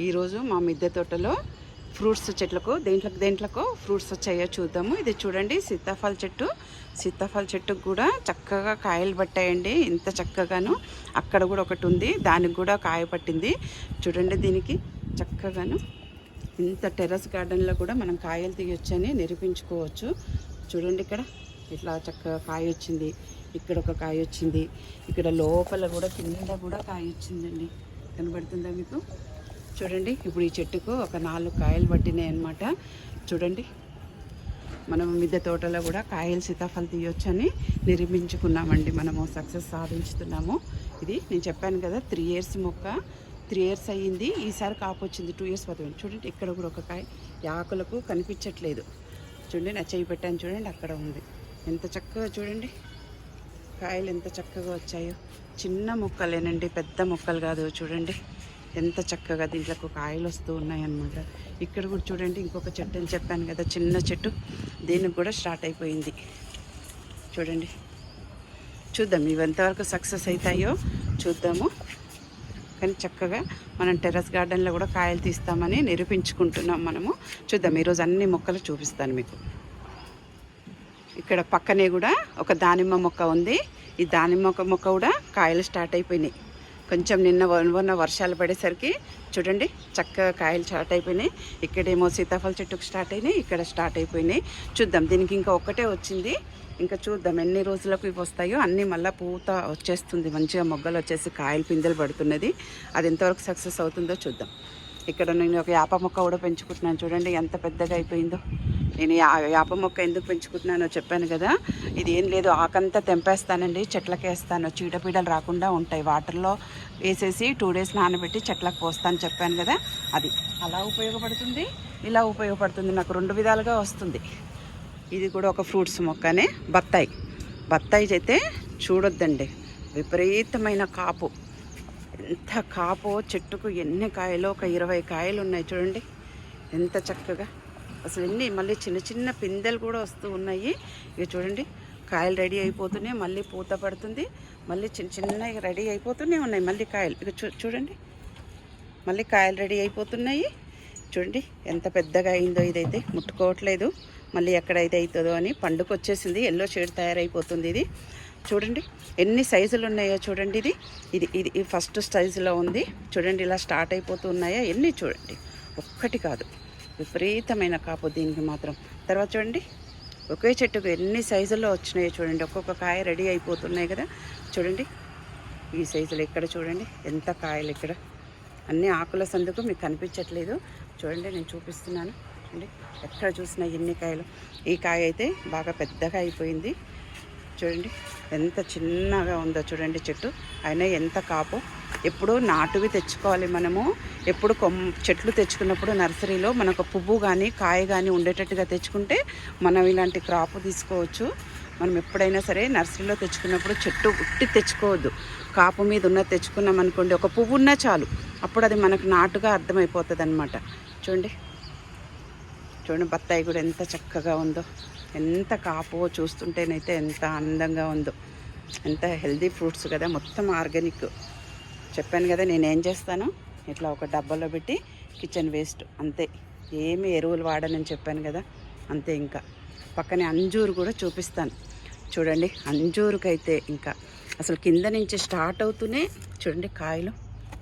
ఈరోజు మా మిద్దె తోటలో ఫ్రూట్స్ చెట్లకు దేంట్లో దేంట్లకు ఫ్రూట్స్ వచ్చాయో చూద్దాము. ఇది చూడండి సీతాఫల చెట్టు. సీతాఫల చెట్టుకు కూడా చక్కగా కాయలు పట్టాయండి ఇంత చక్కగాను. అక్కడ కూడా ఒకటి ఉంది దానికి కూడా కాయ పట్టింది. చూడండి దీనికి చక్కగాను. ఇంత టెర్రస్ గార్డెన్లో కూడా మనం కాయలు తీయొచ్చని నిరూపించుకోవచ్చు. చూడండి ఇక్కడ ఇట్లా చక్కగా కాయ వచ్చింది. ఇక్కడ ఒక కాయ వచ్చింది. ఇక్కడ లోపల కూడా కింద కూడా కాయ వచ్చిందండి. కనబడుతుందా మీకు? చూడండి ఇప్పుడు ఈ చెట్టుకు ఒక నాలుగు కాయలు పట్టినాయి అనమాట చూడండి మనం మిద్దె తోటలో కూడా కాయలు సీతాఫలం తీయొచ్చని నిర్మించుకున్నామండి మనము సక్సెస్ సాధించుతున్నాము. ఇది నేను చెప్పాను కదా త్రీ ఇయర్స్ మొక్క త్రీ ఇయర్స్ అయ్యింది ఈసారి కాపు వచ్చింది టూ ఇయర్స్ పడుతుంది. చూడండి ఇక్కడ కూడా ఒక కాయ ఆకులకు కనిపించట్లేదు. చూడండి నా చేయి పెట్టాను చూడండి అక్కడ ఉంది. ఎంత చక్కగా చూడండి కాయలు ఎంత చక్కగా వచ్చాయో. చిన్న మొక్కలేనండి పెద్ద మొక్కలు కాదు చూడండి. ఎంత చక్కగా దీంట్లోకి కాయలు వస్తూ ఉన్నాయన్నమాట. ఇక్కడ కూడా చూడండి ఇంకొక చెట్టు అని చెప్పాను కదా చిన్న చెట్టు. దీనికి కూడా స్టార్ట్ అయిపోయింది. చూడండి. చూద్దాం ఇవి ఎంతవరకు సక్సెస్ అవుతాయో చూద్దాము. కానీ చక్కగా మనం టెర్రస్ గార్డెన్లో కూడా కాయలు తీస్తామని నిరూపించుకుంటున్నాం మనము. చూద్దాం ఈరోజు అన్ని మొక్కలు చూపిస్తాను మీకు. ఇక్కడ పక్కనే కూడా ఒక దానిమ్మ మొక్క ఉంది. ఈ దానిమ్మ మొక్క మొక్క కూడా కాయలు స్టార్ట్ అయిపోయినాయి. కొంచెం నిన్న ఉన్న వర్షాలు పడేసరికి చూడండి చక్కగా కాయలు స్టార్ట్ అయిపోయినాయి. ఇక్కడేమో సీతాఫల చెట్టుకు స్టార్ట్ అయినాయి ఇక్కడ స్టార్ట్ అయిపోయినాయి. చూద్దాం దీనికి ఇంకా ఒక్కటే వచ్చింది. ఇంకా చూద్దాం ఎన్ని రోజులకు ఇవి వస్తాయో. అన్నీ మళ్ళీ పూత వచ్చేస్తుంది మంచిగా మొగ్గలు వచ్చేసి కాయలు పిందెలు పడుతున్నది. అది ఎంతవరకు సక్సెస్ అవుతుందో చూద్దాం. ఇక్కడ నేను ఒక యాప మొక్క కూడా పెంచుకుంటున్నాను. చూడండి ఎంత పెద్దగా అయిపోయిందో. నేను యా యాప మొక్క ఎందుకు పెంచుకుంటున్నానో చెప్పాను కదా. ఇది ఏం లేదు ఆకంతా తెంపేస్తానండి చెట్లకు వేస్తాను చీడపీడలు రాకుండా ఉంటాయి. వాటర్లో వేసేసి టూ డేస్ నానబెట్టి చెట్లకు పోస్తాను చెప్పాను కదా. అది అలా ఉపయోగపడుతుంది ఇలా ఉపయోగపడుతుంది. నాకు రెండు విధాలుగా వస్తుంది. ఇది కూడా ఒక ఫ్రూట్స్ మొక్కనే. బత్తాయి. బత్తాయి అయితే చూడొద్దండి. విపరీతమైన కాపు. ఎంత కాపో చెట్టుకు ఎన్ని కాయలు ఒక ఇరవై కాయలు ఉన్నాయి చూడండి. ఎంత చక్కగా. అసలు ఎన్ని మళ్ళీ చిన్న చిన్న పిందెలు కూడా వస్తూ ఉన్నాయి. ఇక చూడండి కాయలు రెడీ అయిపోతున్నాయి మళ్ళీ పూత పడుతుంది. మళ్ళీ చిన్న చిన్నవి రెడీ అయిపోతూనే ఉన్నాయి మళ్ళీ కాయలు. ఇక చూడండి. మళ్ళీ కాయలు రెడీ అయిపోతున్నాయి. చూడండి ఎంత పెద్దగా అయిందో ఇదైతే. ముట్టుకోవట్లేదు. మళ్ళీ ఎక్కడైతే అవుతుందో అని పండుగ వచ్చేసింది ఎల్లో షేడ్ తయారైపోతుంది ఇది. చూడండి ఎన్ని సైజులు ఉన్నాయో చూడండి ఇది. ఇది ఇది ఈ ఫస్ట్ సైజులో ఉంది. చూడండి ఇలా స్టార్ట్ అయిపోతూ ఉన్నాయా? ఎన్ని చూడండి. ఒక్కటి కాదు. విపరీతమైన కాపు దీనికి మాత్రం. తర్వాత చూడండి ఒకే చెట్టుకు ఎన్ని సైజుల్లో వచ్చినాయో చూడండి. ఒక్కొక్క కాయ రెడీ అయిపోతున్నాయి కదా. చూడండి ఈ సైజులు ఇక్కడ చూడండి? ఎంత కాయలు ఇక్కడ? అన్ని ఆకుల సందుకు మీకు కనిపించట్లేదు. చూడండి నేను చూపిస్తున్నాను. చూడండి ఎక్కడ చూసినా ఎన్ని కాయలు? ఈ కాయ అయితే బాగా పెద్దగా అయిపోయింది. చూడండి ఎంత చిన్నగా ఉందో చూడండి చెట్టు. అయినా ఎంత కాపు. ఎప్పుడు నాటువి తెచ్చుకోవాలి మనము. ఎప్పుడు కొమ్ చెట్లు తెచ్చుకున్నప్పుడు నర్సరీలో మనకు పువ్వు కానీ కాయ కానీ ఉండేటట్టుగా తెచ్చుకుంటే మనం ఇలాంటి క్రాప్ తీసుకోవచ్చు. మనం ఎప్పుడైనా సరే నర్సరీలో తెచ్చుకున్నప్పుడు చెట్టు ఉట్టి తెచ్చుకోవద్దు. కాపు మీద ఉన్న తెచ్చుకున్నాం అనుకోండి ఒక పువ్వు ఉన్నా చాలు. అప్పుడు అది మనకు నాటుగా అర్థమైపోతుంది అనమాట చూడండి. చూడండి బత్తాయి కూడా ఎంత చక్కగా ఉందో. ఎంత కాపో చూస్తుంటేనైతే ఎంత ఆనందంగా ఉందో. ఎంత హెల్దీ ఫ్రూట్స్ కదా మొత్తం ఆర్గానిక్. చెప్పాను కదా నేను ఏం చేస్తాను? ఇట్లా ఒక డబ్బాలో పెట్టి కిచెన్ వేస్ట్ అంతే. ఏమి ఎరువులు వాడనని చెప్పాను కదా అంతే ఇంకా. పక్కనే అంజూరు కూడా చూపిస్తాను. చూడండి అంజూరుకైతే ఇంకా. అసలు కింద నుంచి స్టార్ట్ అవుతూనే చూడండి కాయలు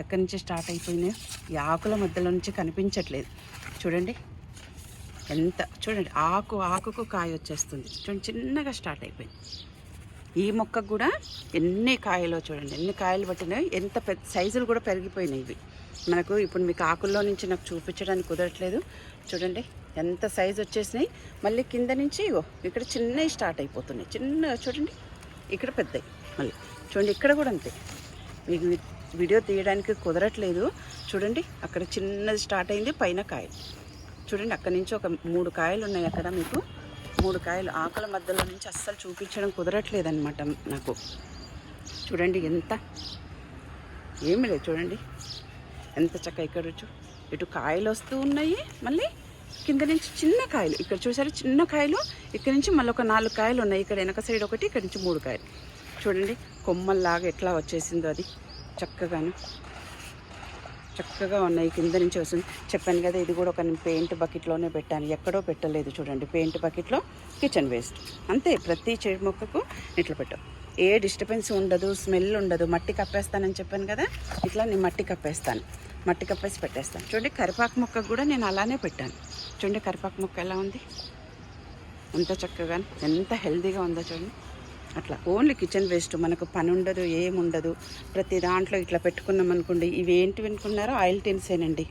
ఎక్కడి నుంచి స్టార్ట్ అయిపోయినాయో. ఈ ఆకుల మధ్యలో నుంచి కనిపించట్లేదు. చూడండి ఎంత చూడండి ఆకు ఆకుకు కాయ వచ్చేస్తుంది. చూడండి చిన్నగా స్టార్ట్ అయిపోయింది. ఈ మొక్కకు కూడా ఎన్ని కాయలో చూడండి ఎన్ని కాయలు పట్టినాయి ఎంత పెద్ద సైజులు కూడా పెరిగిపోయినాయి ఇవి. మనకు ఇప్పుడు మీకు ఆకుల్లో నుంచి నాకు చూపించడానికి కుదరట్లేదు. చూడండి ఎంత సైజు వచ్చేసినాయి. మళ్ళీ కింద నుంచి ఇగో ఇక్కడ చిన్నవి స్టార్ట్ అయిపోతున్నాయి. చిన్న చూడండి ఇక్కడ పెద్దవి మళ్ళీ. చూడండి ఇక్కడ కూడా అంతే. మీకు వీడియో తీయడానికి కుదరట్లేదు. చూడండి అక్కడ చిన్నది స్టార్ట్ అయింది పైన కాయ. చూడండి అక్కడ నుంచి ఒక మూడు కాయలు ఉన్నాయి అక్కడ మీకు. మూడు కాయలు ఆకుల మధ్యలో నుంచి అస్సలు చూపించడం కుదరట్లేదన్నమాట నాకు. చూడండి ఎంత. ఏమి లేదు చూడండి. ఎంత చక్క ఇక్కడ ఇటు కాయలు వస్తూ ఉన్నాయి మళ్ళీ కింద నుంచి చిన్న కాయలు. ఇక్కడ చూసారు చిన్న కాయలు? ఇక్కడ నుంచి మళ్ళీ ఒక నాలుగు కాయలు ఉన్నాయి. ఇక్కడ వెనక సైడ్ ఒకటి ఇక్కడ నుంచి మూడు కాయలు. చూడండి కొమ్మల్లాగా ఎట్లా వచ్చేసిందో అది. చక్కగాను. చక్కగా ఉన్నాయి. కింద నుంచి వస్తుంది. చెప్పాను కదా ఇది కూడా ఒక నేను పెయింట్ బకెట్లోనే పెట్టాను. ఎక్కడో పెట్టలేదు చూడండి. పెయింట్ బకెట్లో కిచెన్ వేస్ట్. అంతే ప్రతి చెడు మొక్కకు ఇట్లా పెట్టాం. ఏ డిస్టర్బెన్స్ ఉండదు స్మెల్ ఉండదు. మట్టి కప్పేస్తానని చెప్పాను కదా ఇట్లా నేను మట్టి కప్పేస్తాను. మట్టి కప్పేసి పెట్టేస్తాను. చూడండి కరిపాకు మొక్క కూడా నేను అలానే పెట్టాను. చూడండి కరిపాకు మొక్క ఎలా ఉంది? ఎంత చక్కగా ఎంత హెల్దీగా ఉందో చూడండి. అట్లా. Only kitchen waste. మనకు పని ఉండదు ఏముండదు. ప్రతి దాంట్లో ఇట్లా పెట్టుకున్నాం అనుకోండి ఇవి ఏంటి అనుకున్నారో ఆయిల్ టిన్సేనండి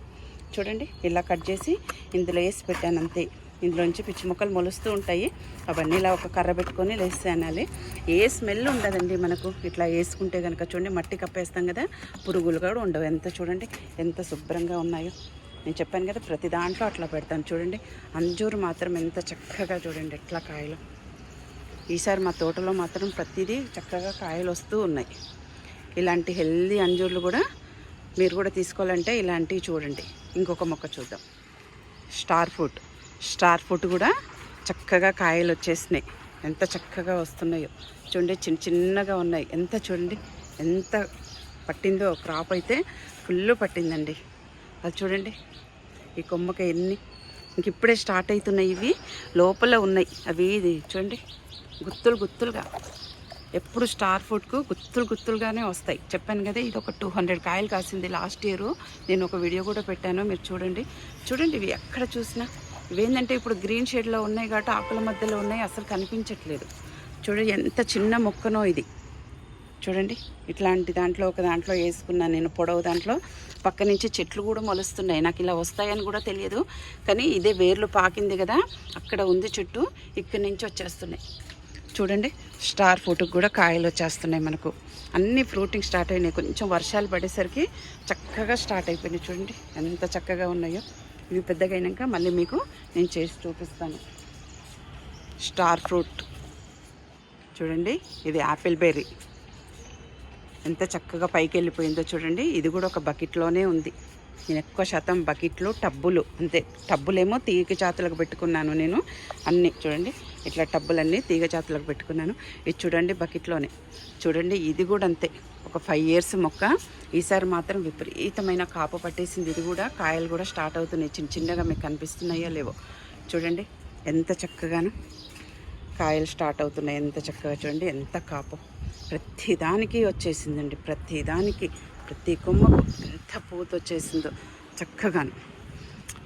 చూడండి ఇలా కట్ చేసి ఇందులో వేసి పెట్టాను అంతే. ఇందులోంచి పిచ్చి మొక్కలు మొలుస్తూ ఉంటాయి. అవన్నీ ఇలా ఒక కర్ర పెట్టుకొని లేస్తే అనాలి. ఏ స్మెల్ ఉండదండి మనకు. ఇట్లా వేసుకుంటే కనుక చూడండి మట్టి కప్పేస్తాం కదా పురుగులు కూడా ఉండవు. ఎంత చూడండి ఎంత శుభ్రంగా ఉన్నాయో. నేను చెప్పాను కదా ప్రతి దాంట్లో అట్లా పెడతాను. చూడండి అంజూరు మాత్రం ఎంత చక్కగా చూడండి ఎట్లా కాయలు. ఈసారి మా తోటలో మాత్రం ప్రతిదీ చక్కగా కాయలు వస్తూ ఉన్నాయి. ఇలాంటి హెల్దీ అంజూర్లు కూడా మీరు కూడా తీసుకోవాలంటే ఇలాంటివి చూడండి. ఇంకొక మొక్క చూద్దాం. Star fruit. స్టార్ ఫ్రూట్ కూడా చక్కగా కాయలు వచ్చేసినాయి. ఎంత చక్కగా వస్తున్నాయో. చూడండి చిన్న చిన్నగా ఉన్నాయి. ఎంత చూడండి ఎంత పట్టిందో. క్రాప్ అయితే ఫుల్ పట్టిందండి. అది చూడండి ఈ కొమ్మకి ఎన్ని ఇంక ఇప్పుడే స్టార్ట్ అవుతున్నాయి ఇవి. లోపల ఉన్నాయి. అవి ఇది చూడండి. గుత్తులు గుత్తులుగా. ఎప్పుడు స్టార్ ఫుడ్కు గుత్తులు గుత్తులుగానే వస్తాయి. చెప్పాను కదా ఇది ఒక టూ హండ్రెడ్ కాయలు కాసింది లాస్ట్ ఇయర్. నేను ఒక వీడియో కూడా పెట్టాను మీరు చూడండి. చూడండి ఇవి ఎక్కడ చూసినా. ఇవేంటంటే ఇప్పుడు గ్రీన్ షేడ్లో ఉన్నాయి కాబట్టి ఆకుల మధ్యలో ఉన్నాయి అసలు కనిపించట్లేదు. చూడండి ఎంత చిన్న మొక్కనో ఇది. చూడండి ఇట్లాంటి దాంట్లో ఒక దాంట్లో వేసుకున్నాను నేను పొడవు దాంట్లో. పక్క నుంచి చెట్లు కూడా మొలుస్తున్నాయి. నాకు ఇలా వస్తాయని కూడా తెలియదు. కానీ ఇదే వేర్లు పాకింది కదా అక్కడ ఉంది చుట్టూ ఇక్కడి నుంచి వచ్చేస్తున్నాయి. చూడండి స్టార్ ఫ్రూట్కి కూడా కాయలు వచ్చేస్తున్నాయి మనకు. అన్ని ఫ్రూటింగ్ స్టార్ట్ అయినాయి. కొంచెం వర్షాలు పడేసరికి చక్కగా స్టార్ట్ అయిపోయినాయి. చూడండి ఎంత చక్కగా ఉన్నాయో. ఇవి పెద్దగా అయినాక మళ్ళీ మీకు నేను చేసి చూపిస్తాను. Star fruit. చూడండి ఇది యాపిల్ బెర్రీ. ఎంత చక్కగా పైకి వెళ్ళిపోయిందో చూడండి. ఇది కూడా ఒక బకెట్లోనే ఉంది. నేను ఎక్కువ శాతం బకెట్లు టబ్బులు అంతే. టబ్బులేమో తీగ జాతులకు పెట్టుకున్నాను నేను అన్నీ. చూడండి ఇట్లా టబ్బులన్నీ తీగ జాతులకు పెట్టుకున్నాను. ఇది చూడండి బకెట్లోనే. చూడండి ఇది కూడా అంతే. ఒక ఫైవ్ ఇయర్స్ మొక్క. ఈసారి మాత్రం విపరీతమైన కాపు పట్టేసింది. ఇది కూడా కాయలు కూడా స్టార్ట్ అవుతున్నాయి. చిన్న చిన్నగా మీకు కనిపిస్తున్నాయో లేవో. చూడండి ఎంత చక్కగాను కాయలు స్టార్ట్ అవుతున్నాయి. ఎంత చక్కగా చూడండి ఎంత కాపు. ప్రతిదానికి వచ్చేసిందండి. ప్రతిదానికి ప్రతి కొమ్మకు ఎంత పూత వచ్చేసిందో చక్కగాను.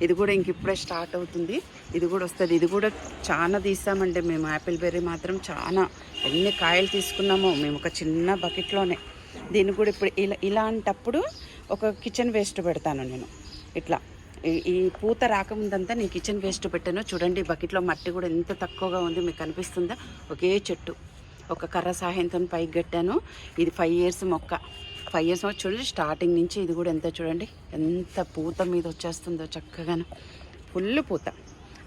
ఇది కూడా ఇంక ఇప్పుడే స్టార్ట్ అవుతుంది. ఇది కూడా వస్తుంది. ఇది కూడా చాలా తీసామండి మేము యాపిల్ బెర్రీ మాత్రం చాలా ఎన్ని కాయలు తీసుకున్నామో మేము ఒక చిన్న బకెట్లోనే. దీన్ని కూడా ఇప్పుడు ఇలా ఇలాంటప్పుడు ఒక కిచెన్ వేస్ట్ పెడతాను నేను. ఇట్లా. ఈ- పూత రాకముందంతా నేను కిచెన్ వేస్ట్ పెట్టాను. చూడండి బకెట్లో మట్టి కూడా ఎంత తక్కువగా ఉంది మీకు కనిపిస్తుందా ఒకే చెట్టు. ఒక కర్ర సహాయంతో పైకి కట్టాను ఇది ఫైవ్ ఇయర్స్ మొక్క. ఫైవ్ ఇయర్స్ మొక్క చూడండి స్టార్టింగ్ నుంచి ఇది కూడా ఎంత చూడండి ఎంత పూత మీద వచ్చేస్తుందో చక్కగాను. ఫుల్ పూత.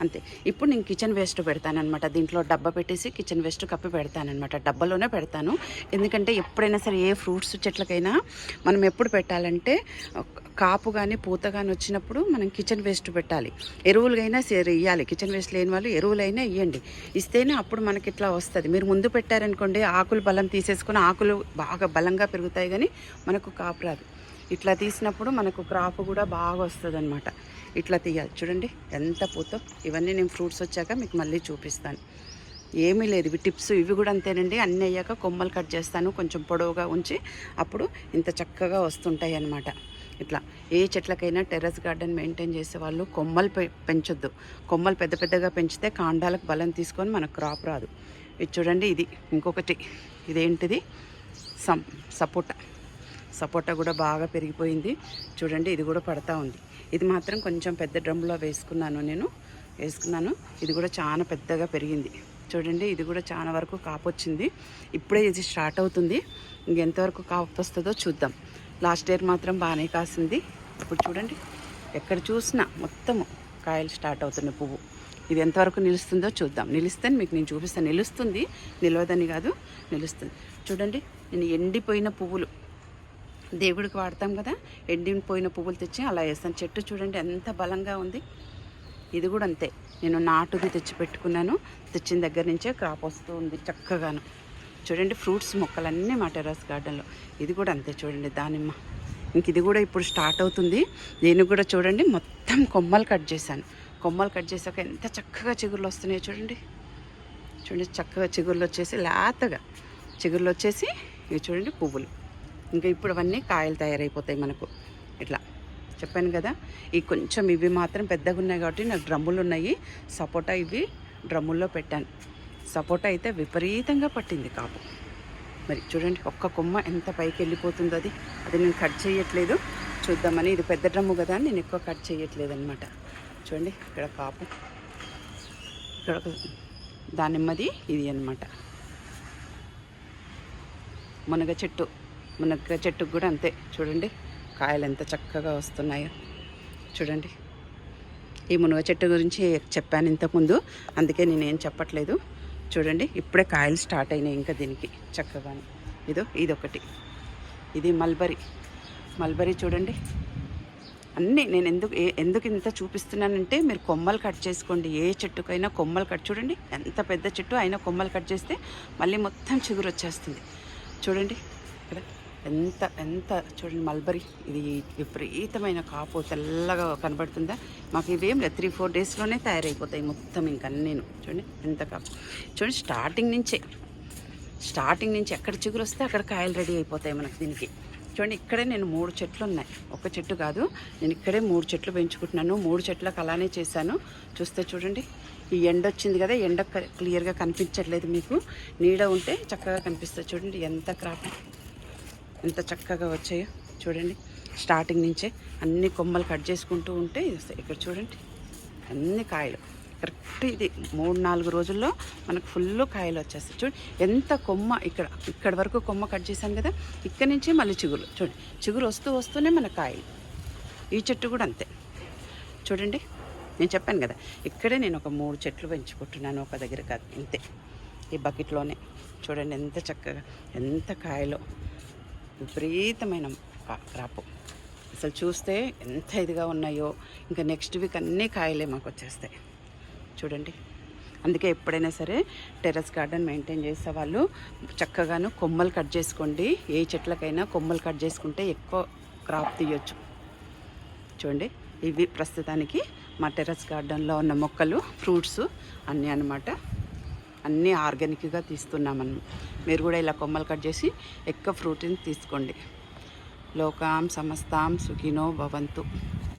అంతే. ఇప్పుడు నేను కిచెన్ వేస్ట్ పెడతానమాట దీంట్లో డబ్బా పెట్టేసి కిచెన్ వేస్ట్ కప్పి పెడతానమాట డబ్బాలోనే పెడతాను. ఎందుకంటే ఎప్పుడైనా సరే ఏ ఫ్రూట్స్ చెట్లకైనా మనం ఎప్పుడు పెట్టాలంటే కాపు కానీ పూత కానీ వచ్చినప్పుడు మనం కిచెన్ వేస్ట్ పెట్టాలి. ఎరువులైనా సరే ఇవ్వాలి కిచెన్ వేస్ట్ లేని వాళ్ళు ఎరువులైనా ఇవ్వండి ఇస్తేనే అప్పుడు మనకి ఇట్లా వస్తుంది. మీరు ముందు పెట్టారనుకోండి ఆకులు బలం తీసేసుకుని ఆకులు బాగా బలంగా పెరుగుతాయి కానీ మనకు కాపు రాదు. ఇట్లా తీసినప్పుడు మనకు క్రాప్ కూడా బాగా వస్తుంది అనమాట ఇట్లా తీయాలి. చూడండి ఎంత పోతాం. ఇవన్నీ నేను ఫ్రూట్స్ వచ్చాక మీకు మళ్ళీ చూపిస్తాను. ఏమీ లేదు. ఇవి టిప్స్ ఇవి కూడా అంతేనండి. అన్నీ అయ్యాక కొమ్మలు కట్ చేస్తాను. కొంచెం పొడవుగా ఉంచి అప్పుడు ఇంత చక్కగా వస్తుంటాయి అన్నమాట. ఇట్లా ఏ చెట్లకైనా టెర్రస్ గార్డెన్ మెయింటైన్ చేసే వాళ్ళు కొమ్మలు పె పెంచొద్దు. కొమ్మలు పెద్ద పెద్దగా పెంచితే కాండాలకు బలం తీసుకొని మనకు క్రాప్ రాదు. ఇది చూడండి ఇది ఇంకొకటి. ఇదేంటిది? సం సపోటా. సపోటా కూడా బాగా పెరిగిపోయింది. చూడండి ఇది కూడా పడతా ఉంది. ఇది మాత్రం కొంచెం పెద్ద డ్రమ్లో వేసుకున్నాను నేను. వేసుకున్నాను. ఇది కూడా చాలా పెద్దగా పెరిగింది. చూడండి ఇది కూడా చాలా వరకు కాపు వచ్చింది. ఇప్పుడే ఇది స్టార్ట్ అవుతుంది. ఇంకెంతవరకు కాపు వస్తుందో చూద్దాం. లాస్ట్ ఇయర్ మాత్రం బాగానే కాసింది. ఇప్పుడు చూడండి ఎక్కడ చూసినా మొత్తము కాయలు స్టార్ట్ అవుతున్నాయి పువ్వు. ఇది ఎంతవరకు నిలుస్తుందో చూద్దాం. నిలిస్తే మీకు నేను చూపిస్తాను. నిలుస్తుంది నిలవదని కాదు నిలుస్తుంది. చూడండి నేను ఎండిపోయిన పువ్వులు. దేవుడికి వాడతాం కదా. ఎండిపోయిన పువ్వులు తెచ్చి అలా వేస్తాను. చెట్టు చూడండి ఎంత బలంగా ఉంది. ఇది కూడా అంతే. నేను నాటుది తెచ్చి పెట్టుకున్నాను తెచ్చిన దగ్గర నుంచే క్రాప్ వస్తూ ఉంది చక్కగాను. చూడండి ఫ్రూట్స్ మొక్కలన్నీ మా టెరాస్ గార్డెన్లో. ఇది కూడా అంతే చూడండి దానిమ్మ. ఇంక ఇది కూడా ఇప్పుడు స్టార్ట్ అవుతుంది. నేను కూడా చూడండి మొత్తం కొమ్మలు కట్ చేశాను. కొమ్మలు కట్ చేశాక ఎంత చక్కగా చిగుర్లు వస్తున్నాయో చూడండి. చూడండి చక్కగా చిగుర్లు వచ్చేసి లేతగా చిగుర్లు వచ్చేసి ఇవి చూడండి పువ్వులు. ఇంకా ఇప్పుడు అవన్నీ కాయలు తయారైపోతాయి మనకు. ఇట్లా. చెప్పాను కదా ఈ కొంచెం ఇవి మాత్రం పెద్దగా ఉన్నాయి కాబట్టి నాకు డ్రమ్ములు ఉన్నాయి సపోటా ఇవి డ్రమ్ముల్లో పెట్టాను. సపోటా అయితే విపరీతంగా పట్టింది కాపు. మరి చూడండి ఒక్క కొమ్మ ఎంత పైకి వెళ్ళిపోతుందో అది. అది నేను కట్ చేయట్లేదు. చూద్దామని ఇది పెద్ద డ్రమ్ము కదా అని నేను ఎక్కువ కట్ చేయట్లేదు అనమాట చూడండి ఇక్కడ కాపు. ఇక్కడ ఒక దానిమ్మది ఇది అన్నమాట. మునగ చెట్టు. మునగ చెట్టుకు కూడా అంతే. చూడండి కాయలు ఎంత చక్కగా వస్తున్నాయో. చూడండి. ఈ మునగ చెట్టు గురించి చెప్పాను ఇంతకుముందు. అందుకే నేనేం చెప్పట్లేదు. చూడండి ఇప్పుడే కాయలు స్టార్ట్ అయినాయి ఇంకా దీనికి చక్కగా ఇదో ఇదొకటి. ఇది మల్బరీ. మల్బరీ చూడండి. అన్నీ నేను ఎందుకు ఎందుకు ఇంత చూపిస్తున్నానంటే మీరు కొమ్మలు కట్ చేసుకోండి. ఏ చెట్టుకైనా కొమ్మలు కట్ చూడండి. ఎంత పెద్ద చెట్టు అయినా కొమ్మలు కట్ చేస్తే మళ్ళీ మొత్తం చిగురు వచ్చేస్తుంది. చూడండి. ఇక్కడ ఎంత ఎంత చూడండి మల్బరీ. ఇది విపరీతమైన కాపు తెల్లగా కనబడుతుందా? మాకు ఇవేం లేదు. త్రీ ఫోర్ డేస్లోనే తయారైపోతాయి మొత్తం ఇంకా నేను చూడండి ఎంత కాపు. చూడండి స్టార్టింగ్ నుంచే స్టార్టింగ్ నుంచి ఎక్కడ చిగురు వస్తే అక్కడ కాయలు రెడీ అయిపోతాయి మనకి దీనికి. చూడండి ఇక్కడే నేను మూడు చెట్లు ఉన్నాయి. ఒక చెట్టు కాదు నేను ఇక్కడే మూడు చెట్లు పెంచుకుంటున్నాను. మూడు చెట్లకు అలానే చేశాను. చూస్తే చూడండి ఈ ఎండ వచ్చింది కదా ఎండ క్లియర్గా కనిపించట్లేదు మీకు. నీడ ఉంటే చక్కగా కనిపిస్తుంది. చూడండి ఎంత క్రాప్. ఎంత చక్కగా వచ్చాయో చూడండి. స్టార్టింగ్ నుంచే అన్ని కొమ్మలు కట్ చేసుకుంటూ ఉంటే ఇది వస్తాయి. ఇక్కడ చూడండి. అన్ని కాయలు. కరెక్ట్ ఇది మూడు నాలుగు రోజుల్లో మనకు ఫుల్ కాయలు వచ్చేస్తాయి. చూడండి ఎంత కొమ్మ ఇక్కడ ఇక్కడ వరకు కొమ్మ కట్ చేశాను కదా ఇక్కడ నుంచి మళ్ళీ చిగురు. చూడండి చిగురు వస్తూ వస్తూనే మన కాయలు. ఈ చెట్టు కూడా అంతే. చూడండి నేను చెప్పాను కదా ఇక్కడే నేను ఒక మూడు చెట్లు పెంచుకుంటున్నాను ఒక దగ్గర కాదు ఇంతే. ఈ బకెట్లోనే చూడండి ఎంత చక్కగా ఎంత కాయలో. విపరీతమైన క్రాపు అసలు చూస్తే ఎంత ఇదిగా ఉన్నాయో ఇంకా నెక్స్ట్ వీక్ అన్నీ కాయలే మాకు వచ్చేస్తాయి. చూడండి. అందుకే ఎప్పుడైనా సరే టెర్రస్ గార్డెన్ మెయింటైన్ చేసే వాళ్ళు చక్కగాను కొమ్మలు కట్ చేసుకోండి. ఏ చెట్లకైనా కొమ్మలు కట్ చేసుకుంటే ఎక్కువ క్రాప్ తీయొచ్చు. చూడండి. ఇవి ప్రస్తుతానికి మా టెర్రస్ గార్డెన్లో ఉన్న మొక్కలు ఫ్రూట్స్ అన్నీ అన్నమాట. అన్నీ ఆర్గానిక్గా తీస్తున్నామని. మీరు కూడా ఇలా కొమ్మలు కట్ చేసి ఎక్కువ ఫ్రూట్ని తీసుకోండి. లోకాం సమస్తాం సుఖినో భవంతు.